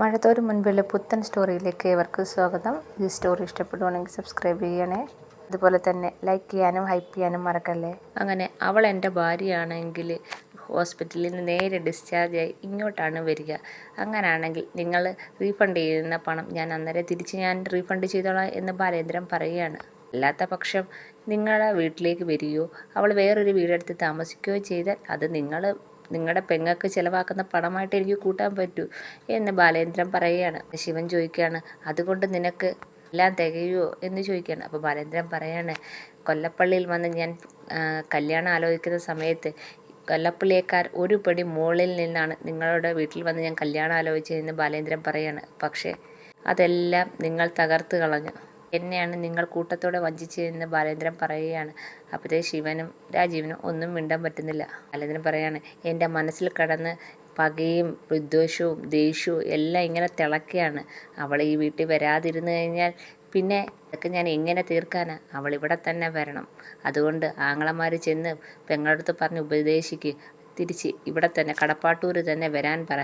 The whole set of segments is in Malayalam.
മഴത്തോരും മുൻപുള്ള പുത്തൻ സ്റ്റോറിയിലേക്ക് ഏവർക്കും സ്വാഗതം. ഈ സ്റ്റോറി ഇഷ്ടപ്പെടുവാണെങ്കിൽ സബ്സ്ക്രൈബ് ചെയ്യണേ. അതുപോലെ തന്നെ ലൈക്ക് ചെയ്യാനും ഹൈപ്പ് ചെയ്യാനും മറക്കല്ലേ? അങ്ങനെ അവൾ എന്റെ ഭാര്യയാണെങ്കിൽ ഹോസ്പിറ്റലിൽ നിന്ന് നേരെ ഡിസ്ചാർജ് ആയി ഇങ്ങോട്ടാണ് വരിക. അങ്ങനാണെങ്കിൽ നിങ്ങൾ റീഫണ്ട് ചെയ്യുന്ന പണം ഞാൻ അന്നേരം തിരിച്ച് ഞാൻ റീഫണ്ട് ചെയ്തോളാം എന്ന് ബാലേന്ദ്രൻ പറയുകയാണ്. അല്ലാത്ത പക്ഷം നിങ്ങളുടെ വീട്ടിലേക്ക് വരികയോ അവൾ വേറൊരു വീടെടുത്ത് താമസിക്കുകയോ ചെയ്താൽ അത് നിങ്ങൾ നിങ്ങളുടെ പെങ്ങൾക്ക് ചിലവാക്കുന്ന പണമായിട്ട് എനിക്ക് കൂട്ടാൻ പറ്റൂ എന്ന് ബാലേന്ദ്രൻ പറയുകയാണ്. ശിവൻ ചോദിക്കുകയാണ് അതുകൊണ്ട് നിനക്ക് എല്ലാം തികയുമോ എന്ന് ചോദിക്കുകയാണ്. അപ്പോൾ ബാലേന്ദ്രൻ പറയാണ് കൊല്ലപ്പള്ളിയിൽ വന്ന് ഞാൻ കല്യാണം ആലോചിക്കുന്ന സമയത്ത് കൊല്ലപ്പള്ളിയേക്കാർ ഒരു പടി മുകളിൽ നിന്നാണ് നിങ്ങളുടെ വീട്ടിൽ വന്ന് ഞാൻ കല്യാണം ആലോചിച്ചതെന്ന് ബാലേന്ദ്രൻ പറയാണ്. പക്ഷേ അതെല്ലാം നിങ്ങൾ തകർത്ത് കളഞ്ഞു. എന്നെയാണ് നിങ്ങൾ കൂട്ടത്തോടെ വഞ്ചിച്ചതെന്ന് ബാലേന്ദ്രൻ പറയുകയാണ്. അപ്പോഴത്തെ ശിവനും രാജീവനും ഒന്നും മിണ്ടാൻ പറ്റുന്നില്ല. ബാലേന്ദ്രൻ പറയാണ് എന്റെ മനസ്സിൽ കടന്ന് പകയും വിദ്വേഷവും ദേഷ്യവും എല്ലാം ഇങ്ങനെ തിളക്കുകയാണ്. അവൾ ഈ വീട്ടിൽ വരാതിരുന്നു കഴിഞ്ഞാൽ പിന്നെ ഇതൊക്കെ ഞാൻ എങ്ങനെ തീർക്കാനാ? അവൾ ഇവിടെ തന്നെ വരണം. അതുകൊണ്ട് ആങ്ങളമാർ ചെന്ന് പെങ്ങളടുത്ത് പറഞ്ഞ് ഉപദേശിക്ക്. തിരിച്ച് ഇവിടെ തന്നെ കടപ്പാട്ടൂർ തന്നെ വരാൻ പറ.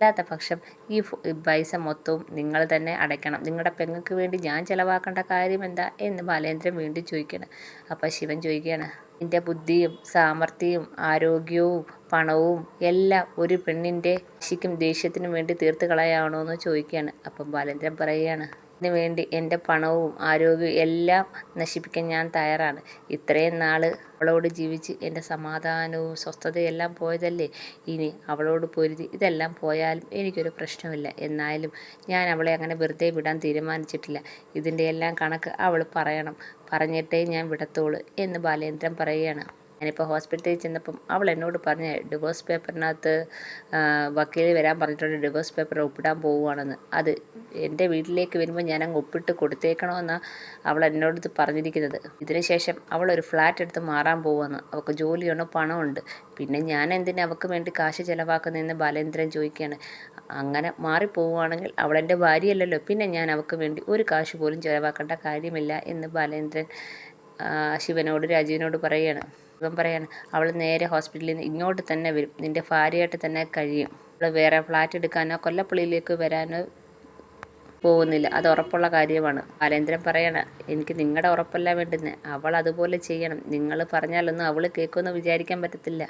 അല്ലാത്ത പക്ഷം ഈ പൈസ മൊത്തവും നിങ്ങൾ തന്നെ അടയ്ക്കണം. നിങ്ങളുടെ പെങ്ങൾക്ക് വേണ്ടി ഞാൻ ചിലവാക്കേണ്ട കാര്യം എന്താ എന്ന് ബാലേന്ദ്രൻ വീണ്ടും ചോദിക്കണം അപ്പോൾ ശിവൻ ചോദിക്കുകയാണ് നിന്റെ ബുദ്ധിയും സാമർഥ്യവും ആരോഗ്യവും പണവും എല്ലാം ഒരു പെണ്ണിന്റെ ശിക്കും ദേഷ്യത്തിനും വേണ്ടി തീർത്ത് കളയാണോ? എന്ന് ചോദിക്കുകയാണ്. അപ്പം ബാലേന്ദ്രൻ പറയുകയാണ് ഇതിനു വേണ്ടി എന്റെ പണവും ആരോഗ്യവും എല്ലാം നശിപ്പിക്കാൻ ഞാൻ തയ്യാറാണ്. ഇത്രയും നാൾ അവളോട് ജീവിച്ച് എന്റെ സമാധാനവും സ്വസ്ഥതയും എല്ലാം പോയതല്ലേ? ഇനി അവളോട് പൊരുതി ഇതെല്ലാം പോയാലും എനിക്കൊരു പ്രശ്നമില്ല എന്നാലും ഞാൻ അവളെ അങ്ങനെ വെറുതെ വിടാൻ തീരുമാനിച്ചിട്ടില്ല. ഇതിന്റെ എല്ലാം കണക്ക് അവൾ പറയണം. പറഞ്ഞിട്ടേ ഞാൻ വിടത്തുള്ളൂ എന്ന് ബാലേന്ദ്രൻ പറയുകയാണ്. ഞാനിപ്പോൾ ഹോസ്പിറ്റലിൽ ചെന്നപ്പം അവൾ എന്നോട് പറഞ്ഞ ഡിവോഴ്സ് പേപ്പറിനകത്ത് വക്കീൽ വരാൻ പറഞ്ഞിട്ടുണ്ട്. ഡിവോഴ്സ് പേപ്പർ ഒപ്പിടാൻ പോവുകയാണെന്ന്. അത് എന്റെ വീട്ടിലേക്ക് വരുമ്പോൾ ഞാൻ അങ്ങ് ഒപ്പിട്ട് കൊടുത്തേക്കണമെന്നാണ് അവൾ എന്നോട് പറഞ്ഞിരിക്കുന്നത്. ഇതിനുശേഷം അവൾ ഒരു ഫ്ലാറ്റ് എടുത്ത് മാറാൻ പോവുമെന്ന് അവൾക്ക് ജോലിയുണ്ട് പണമുണ്ട് പിന്നെ ഞാൻ എന്തിനാ അവൾക്ക് വേണ്ടി കാശ് ചിലവാക്കുന്നതെന്ന് ബാലേന്ദ്രൻ ചോദിക്കുകയാണ്. അങ്ങനെ മാറിപ്പോവുകയാണെങ്കിൽ അവളെന്റെ ഭാര്യയല്ലല്ലോ. പിന്നെ ഞാൻ അവൾക്ക് വേണ്ടി ഒരു കാശ് പോലും ചിലവാക്കേണ്ട കാര്യമില്ല എന്ന് ബാലേന്ദ്രൻ ശിവനോട് രാജീവിനോട് പറയുകയാണ്. ശിവൻ പറയാണ് അവൾ നേരെ ഹോസ്പിറ്റലിൽ നിന്ന് ഇങ്ങോട്ട് തന്നെ വരും. നിന്റെ ഭാര്യയായിട്ട് തന്നെ കഴിയും. അവൾ വേറെ ഫ്ലാറ്റ് എടുക്കാനോ കൊല്ലപ്പള്ളിയിലേക്ക് വരാനോ പോകുന്നില്ല. അത് ഉറപ്പുള്ള കാര്യമാണ്. ബാലേന്ദ്രൻ പറയണ എനിക്ക് നിങ്ങളുടെ ഉറപ്പല്ല വേണ്ടുന്നത് അവൾ അതുപോലെ ചെയ്യണം. നിങ്ങൾ പറഞ്ഞാലൊന്നും അവൾ കേൾക്കുമെന്ന് വിചാരിക്കാൻ പറ്റത്തില്ല.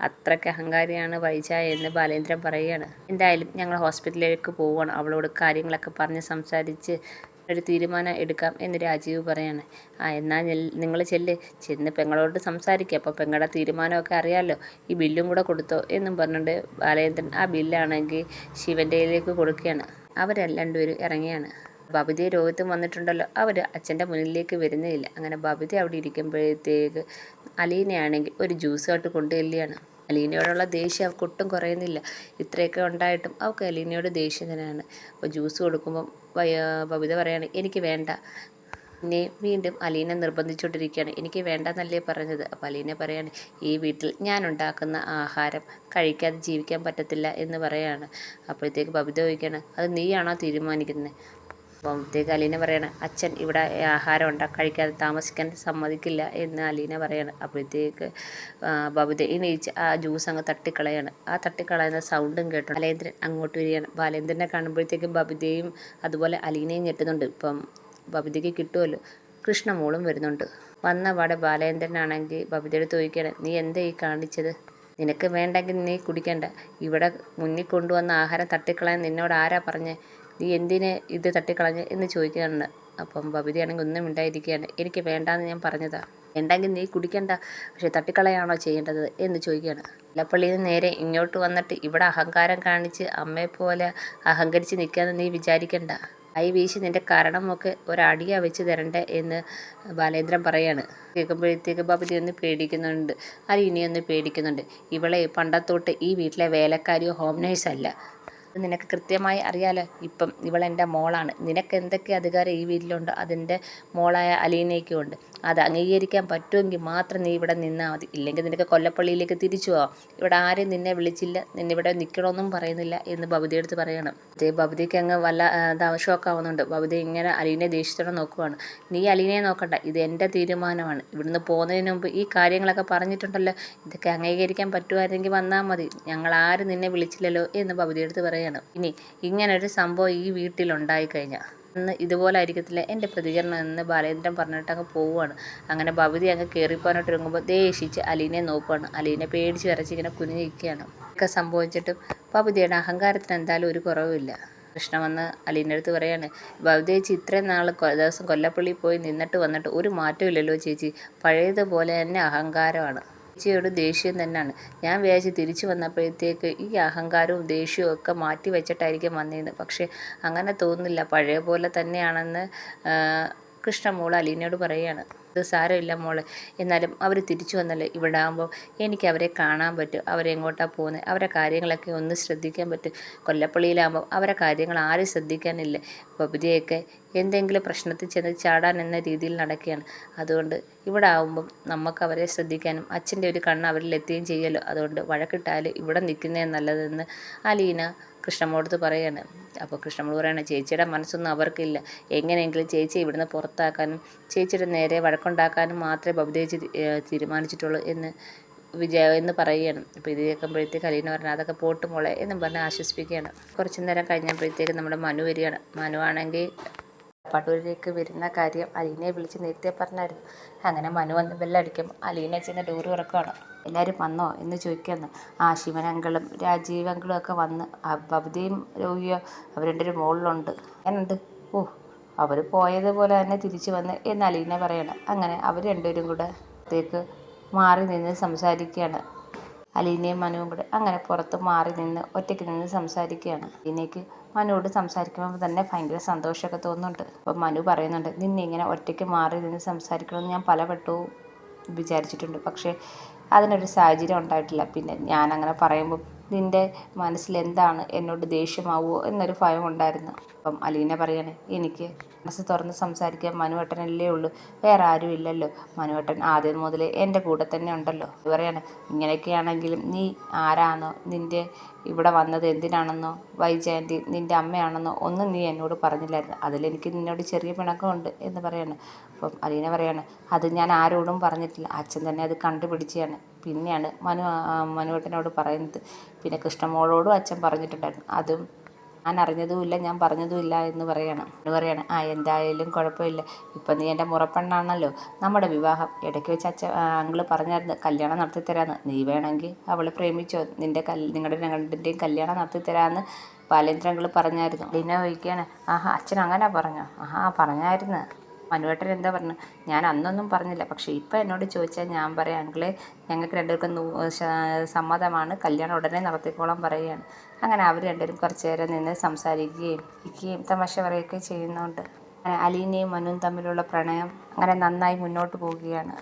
അത്രയ്ക്ക് അഹങ്കാരിയാണ് വൈജ എന്ന് ബാലേന്ദ്രൻ പറയുകയാണ് എന്തായാലും ഞങ്ങൾ ഹോസ്പിറ്റലിലേക്ക് പോവുകയാണ് അവളോട് കാര്യങ്ങളൊക്കെ പറഞ്ഞ് സംസാരിച്ച് ഒരു തീരുമാനം എടുക്കാം എന്ന് രാജീവ് പറയാണ്. ആ എന്നാൽ നിങ്ങൾ ചെല്ല്. ചെന്ന് പെങ്ങളോട് സംസാരിക്കുക അപ്പോൾ പെങ്ങളുടെ തീരുമാനമൊക്കെ അറിയാമല്ലോ ഈ ബില്ലും കൂടെ കൊടുത്തോ എന്നും പറഞ്ഞുകൊണ്ട് ബാലചന്ദ്രൻ ആ ബില്ലാണെങ്കിൽ ശിവന്റെ കയ്യിലേക്ക് കൊടുക്കുകയാണ്. അവർ രണ്ടുപേരും ഇറങ്ങിയാണ്. ബബിതയെ രോഗത്തും വന്നിട്ടുണ്ടല്ലോ. അവർ അച്ഛന്റെ മുന്നിലേക്ക് വരുന്നില്ല. അങ്ങനെ ബബിത അവിടെ ഇരിക്കുമ്പോഴത്തേക്ക് അലീനയാണെങ്കിൽ ഒരു ജ്യൂസ് ആയിട്ട് കൊണ്ടുവരികയാണ് അലീനയോടുള്ള ദേഷ്യം അവൾക്ക് ഒട്ടും കുറയുന്നില്ല. ഇത്രയൊക്കെ ഉണ്ടായിട്ടും അവൾക്ക് അലീനയോട് ദേഷ്യം തന്നെയാണ്. അപ്പോൾ ജ്യൂസ് കൊടുക്കുമ്പം ബബിത പറയാണ് എനിക്ക് വേണ്ട. പിന്നെ വീണ്ടും അലീന നിർബന്ധിച്ചുകൊണ്ടിരിക്കുകയാണ് എനിക്ക് വേണ്ടെന്നല്ലേ പറഞ്ഞത്. അപ്പോൾ അലീന പറയാണ് ഈ വീട്ടിൽ ഞാൻ ഉണ്ടാക്കുന്ന ആഹാരം കഴിക്കാതെ ജീവിക്കാൻ പറ്റത്തില്ല എന്ന് പറയാണ്. അപ്പോഴത്തേക്ക് ബബിത ചോദിക്കുകയാണ് അത് നീയാണോ തീരുമാനിക്കുന്നത്? അപ്പോഴത്തേക്ക് അലീന പറയാണ് അച്ഛൻ ഇവിടെ ആഹാരം ഉണ്ടാ കഴിക്കാതെ താമസിക്കാൻ സമ്മതിക്കില്ല എന്ന് അലീന പറയാണ്. അപ്പോഴത്തേക്ക് ബബിത എണീച്ച് ആ ജ്യൂസ് അങ്ങ് തട്ടിക്കളയാണ്. ആ തട്ടിക്കളയുന്ന സൗണ്ടും കേട്ടു. ബാലേന്ദ്രൻ അങ്ങോട്ട് വരികയാണ്. ബാലേന്ദ്രനെ കാണുമ്പോഴത്തേക്കും ബബിതയും അതുപോലെ അലീനയും ഞെട്ടുന്നുണ്ട്. ഇപ്പം ബബിതയ്ക്ക് കിട്ടുമല്ലോ കൃഷ്ണമോളും വരുന്നുണ്ട്. വന്ന പാടെ ബാലേന്ദ്രനാണെങ്കിൽ ബബിതയുടെ ചോദിക്കുകയാണ് നീ എന്താ ഈ കാണിച്ചത്? നിനക്ക് വേണ്ടെങ്കിൽ നീ കുടിക്കണ്ട. ഇവിടെ മുന്നിൽ കൊണ്ടുവന്ന ആഹാരം തട്ടിക്കളയാൻ നിന്നോട് ആരാ പറഞ്ഞേ? നീ എന്തിന് ഇത് തട്ടിക്കളഞ്ഞ് എന്ന് ചോദിക്കുകയാണ് അപ്പം ബബിതയാണെങ്കിൽ ഒന്നും മിണ്ടായിരിക്കുകയാണ് എനിക്ക് വേണ്ടാന്ന് ഞാൻ പറഞ്ഞതാ. വേണ്ടെങ്കിൽ നീ കുടിക്കണ്ട. പക്ഷെ തട്ടിക്കളയാണോ ചെയ്യേണ്ടത് എന്ന് ചോദിക്കുകയാണ്. ഇലപ്പള്ളിയിൽ നിന്ന് നേരെ ഇങ്ങോട്ട് വന്നിട്ട് ഇവിടെ അഹങ്കാരം കാണിച്ച് അമ്മയെപ്പോലെ അഹങ്കരിച്ച് നിൽക്കാമെന്ന് നീ വിചാരിക്കണ്ട. കൈ വീശി നിന്റെ കരണമൊക്കെ ഒരടിയാ വെച്ച് തരണ്ടേ എന്ന് ബാലേന്ദ്രൻ പറയാണ്. കേൾക്കുമ്പോഴത്തേക്ക് ബാബുജി ഒന്ന് പേടിക്കുന്നുണ്ട്. ആ ഇനിയൊന്ന് പേടിക്കുന്നുണ്ട്? ഇവളെ പണ്ടത്തോട്ട് ഈ വീട്ടിലെ വേലക്കാരിയോ ഹോം നേഴ്സല്ല നിനക്ക് കൃത്യമായി അറിയാലോ? ഇപ്പം ഇവൾ എന്റെ മോളാണ്. നിനക്ക് എന്തൊക്കെ അധികാരം ഈ വീട്ടിലുണ്ടോ? അതിന്റെ മോളായ അലീനയ്ക്കും ഉണ്ട്. അത് അംഗീകരിക്കാൻ പറ്റുമെങ്കിൽ മാത്രം നീ ഇവിടെ നിന്നാൽ മതി. ഇല്ലെങ്കിൽ നിനക്ക് കൊല്ലപ്പള്ളിയിലേക്ക് തിരിച്ചു പോവാം. ഇവിടെ ആരും നിന്നെ വിളിച്ചില്ല. നിന്നിവിടെ നിൽക്കണമെന്നും പറയുന്നില്ല എന്ന് ഭവതിയെടുത്ത് പറയണം. അതേ ഭവതിക്ക് അങ്ങ് വല്ല ഷോക്കാവുന്നുണ്ട് ഭവതി ഇങ്ങനെ അലീനെ ദേഷ്യത്തോടെ നോക്കുവാണ്. നീ അലീനയെ നോക്കണ്ട. ഇത് എന്റെ തീരുമാനമാണ്. ഇവിടുന്ന് പോകുന്നതിന് മുമ്പ് ഈ കാര്യങ്ങളൊക്കെ പറഞ്ഞിട്ടുണ്ടല്ലോ. ഇതൊക്കെ അംഗീകരിക്കാൻ പറ്റുമായിരുന്നെങ്കിൽ വന്നാൽ മതി. ഞങ്ങൾ ആരും നിന്നെ വിളിച്ചില്ലല്ലോ എന്ന് ഭവതിയെടുത്ത് പറയാണ് പറയണം ഇനി ഇങ്ങനൊരു സംഭവം ഈ വീട്ടിലുണ്ടായി കഴിഞ്ഞാൽ അന്ന് ഇതുപോലെ ആയിരിക്കത്തില്ല. എന്റെ പ്രതികരണം എന്ന് ബാലേന്ദ്രൻ പറഞ്ഞിട്ട് അങ്ങ് പോവുകയാണ് അങ്ങനെ ഭവതി അങ്ങ് കയറിപ്പോകാനായിട്ട് ഒരുങ്ങുമ്പോൾ ദേഷിച്ച് അലീനെ നോക്കുകയാണ് അലീനെ പേടിച്ച് വരച്ച് ഇങ്ങനെ കുനിഞ്ഞിരിക്കുകയാണ് ഒക്കെ സംഭവിച്ചിട്ടും ഭവതിയുടെ അഹങ്കാരത്തിന് എന്തായാലും ഒരു കുറവുമില്ല. കൃഷ്ണ വന്ന് അലീന്റെ അടുത്ത് പറയാണ് ഭവതി ചേച്ചി ഇത്രയും നാൾ ദിവസം കൊല്ലപ്പള്ളിയിൽ പോയി നിന്നിട്ട് വന്നിട്ട് ഒരു മാറ്റവും ഇല്ലല്ലോ ചേച്ചി. പഴയതുപോലെ തന്നെ അഹങ്കാരമാണ്. ചേച്ചിയോട് ദേഷ്യം തന്നെയാണ്. ഞാൻ വിചാരിച്ച് തിരിച്ചു വന്നപ്പോഴത്തേക്ക് ഈ അഹങ്കാരവും ദേഷ്യവും ഒക്കെ മാറ്റി വെച്ചിട്ടായിരിക്കും വന്നതെന്ന് പക്ഷേ അങ്ങനെ തോന്നുന്നില്ല. പഴയ പോലെ തന്നെയാണെന്ന് കൃഷ്ണമോൾ അലീനയോട് പറയുകയാണ് ഇത് സാരമില്ല മോളെ. എന്നാലും അവർ തിരിച്ചു വന്നല്ലോ? ഇവിടെ ആകുമ്പോൾ എനിക്ക് അവരെ കാണാൻ പറ്റും. അവരെങ്ങോട്ടാണ് പോകുന്നത് അവരെ കാര്യങ്ങളൊക്കെ ഒന്ന് ശ്രദ്ധിക്കാൻ പറ്റും. കൊല്ലപ്പള്ളിയിലാകുമ്പോൾ അവരെ കാര്യങ്ങൾ ആരും ശ്രദ്ധിക്കാനില്ല? ബബിതയൊക്കെ എന്തെങ്കിലും പ്രശ്നത്തിൽ ചെന്ന് ചാടാൻ എന്ന രീതിയിൽ നടക്കുകയാണ്. അതുകൊണ്ട് ഇവിടെ ആകുമ്പം നമുക്ക് അവരെ ശ്രദ്ധിക്കാനും അച്ഛന്റെ ഒരു കണ്ണ് അവരിൽ എത്തുകയും ചെയ്യുമല്ലോ അതുകൊണ്ട് വഴക്കിട്ടാൽ ഇവിടെ നിൽക്കുന്നേ നല്ലതെന്ന് അലീന കൃഷ്ണമ്മോടത്ത് പറയുകയാണ് അപ്പോൾ കൃഷ്ണമ്മോട് പറയാണ് ചേച്ചിയുടെ മനസ്സൊന്നും അവർക്കില്ല. എങ്ങനെയെങ്കിലും ചേച്ചിയെ ഇവിടുന്ന് പുറത്താക്കാനും ചേച്ചിയുടെ നേരെ വഴക്കുണ്ടാക്കാനും മാത്രമേ ബബുദേച്ചി തീരുമാനിച്ചിട്ടുള്ളൂ എന്ന് വിജയ എന്ന് പറയുകയാണ്. അപ്പോൾ ഇത് കേൾക്കുമ്പോഴത്തേക്ക് അലീന പറഞ്ഞാൽ അതൊക്കെ പോട്ട് മോളെ എന്നും പറഞ്ഞ് ആശ്വസിപ്പിക്കുകയാണ്. കുറച്ച് നേരം കഴിഞ്ഞപ്പോഴത്തേക്ക് നമ്മുടെ മനു വരികയാണ്. മനു ആണെങ്കിൽ പട്ടൂരിലേക്ക് വരുന്ന കാര്യം അലീനയെ വിളിച്ച് നേരത്തെ പറഞ്ഞായിരുന്നു. അങ്ങനെ മനു വന്ന് ബെല്ലടിക്കും. അലീന ചെന്ന് ഡോറ് തുറക്കുകയാണ് എല്ലാവരും വന്നോ? എന്ന് ചോദിക്കുന്നു. ആ ശിവനങ്കിളും രാജീവ് അങ്കിളും ഒക്കെ വന്ന്. ആ രോഗിയോ അവരുടെ രണ്ടുപേരും മുകളിലുണ്ട് എന്നുണ്ട് ഓ അവർ പോയതുപോലെ തന്നെ തിരിച്ചു വന്ന് എന്ന് അലീന പറയണം. അങ്ങനെ അവർ രണ്ടുപേരും കൂടെ അത്തേക്ക് മാറി നിന്ന് സംസാരിക്കുകയാണ്. അലീനയും മനുവും കൂടെ അങ്ങനെ പുറത്ത് മാറി നിന്ന് ഒറ്റയ്ക്ക് നിന്ന് സംസാരിക്കുകയാണ്. അലീനയ്ക്ക് മനുവോട് സംസാരിക്കുമ്പോൾ തന്നെ ഭയങ്കര സന്തോഷമൊക്കെ തോന്നുന്നുണ്ട്. അപ്പം മനു പറയുന്നുണ്ട് നിന്നെ ഇങ്ങനെ ഒറ്റയ്ക്ക് മാറി നിന്ന് സംസാരിക്കണമെന്ന് ഞാൻ പലവട്ടവും വിചാരിച്ചിട്ടുണ്ട്. പക്ഷേ അതിനൊരു സാഹചര്യം ഉണ്ടായിട്ടില്ല. പിന്നെ ഞാൻ അങ്ങനെ പറയുമ്പോൾ നിന്റെ മനസ്സിൽ എന്താണ് എന്നോട് ദേഷ്യമാവുമോ എന്നൊരു ഭയം ഉണ്ടായിരുന്നു. അപ്പം അലീന പറയാണ് എനിക്ക് മനസ്സ് തുറന്ന് സംസാരിക്കാൻ മനുവേട്ടനല്ലേ ഉള്ളൂ. വേറെ ആരും ഇല്ലല്ലോ. മനുവേട്ടൻ ആദ്യം മുതലേ എന്റെ കൂടെ തന്നെ ഉണ്ടല്ലോ. പറയാണ് ഇങ്ങനെയൊക്കെയാണെങ്കിലും നീ ആരാന്നോ? നിന്റെ ഇവിടെ വന്നത് എന്തിനാണെന്നോ? വൈജയന്തി നിന്റെ അമ്മയാണെന്നോ? ഒന്നും നീ എന്നോട് പറഞ്ഞില്ലായിരുന്നു. അതിലെനിക്ക് നിന്നോട് ചെറിയ പിണക്കമുണ്ട് എന്ന് പറയാണ്. അപ്പം അലീന പറയാണ് അത് ഞാൻ ആരോടും പറഞ്ഞിട്ടില്ല. അച്ഛൻ തന്നെ അത് കണ്ടുപിടിച്ചാണ് പിന്നെയാണ് മനു മനുവേട്ടനോട് പറയുന്നത്. പിന്നെ കൃഷ്ണമോളോടും അച്ഛൻ പറഞ്ഞിട്ടുണ്ടായിരുന്നു. അതും ഞാൻ അറിഞ്ഞതുമില്ല ഞാൻ പറഞ്ഞതുമില്ല എന്ന് പറയണം. എന്ന് പറയണം ആ എന്തായാലും കുഴപ്പമില്ല. ഇപ്പം നീ എന്റെ മുറപ്പെണ്ണാണല്ലോ. നമ്മുടെ വിവാഹം. ഇടയ്ക്ക് വെച്ച് അച്ഛ അങ്കിൾ പറഞ്ഞായിരുന്നു കല്യാണം നടത്തി തരാമെന്ന് നീ വേണമെങ്കിൽ അവളെ പ്രേമിച്ചോ. നിന്റെ കൽ നിങ്ങളുടെ രണ്ടിന്റെയും കല്യാണം നടത്തി തരാമെന്ന് ബാലേന്ദ്രൻ അങ്കിൾ പറഞ്ഞായിരുന്നു. പിന്നെ ചോദിക്കുകയാണ് ആഹാ അച്ഛൻ അങ്ങനെ പറഞ്ഞോ? ആഹാ പറഞ്ഞായിരുന്നു. മനുവേട്ടൻ എന്താ പറഞ്ഞു? ഞാൻ അന്നൊന്നും പറഞ്ഞില്ല. പക്ഷേ ഇപ്പം എന്നോട് ചോദിച്ചാൽ ഞാൻ പറയാം അങ്കിളെ ഞങ്ങൾക്ക് രണ്ടുപേർക്കും സമ്മതമാണ്. കല്യാണം ഉടനെ നടത്തിക്കോളാൻ പറയുകയാണ്. അങ്ങനെ അവർ രണ്ടുപേരും കുറച്ച് നേരം നിന്ന് സംസാരിക്കുകയും ഇരിക്കുകയും തമാശ പറയുകയൊക്കെ ചെയ്യുന്നുണ്ട്. അലീനയും മനുവും തമ്മിലുള്ള പ്രണയം അങ്ങനെ നന്നായി മുന്നോട്ട് പോവുകയാണ്.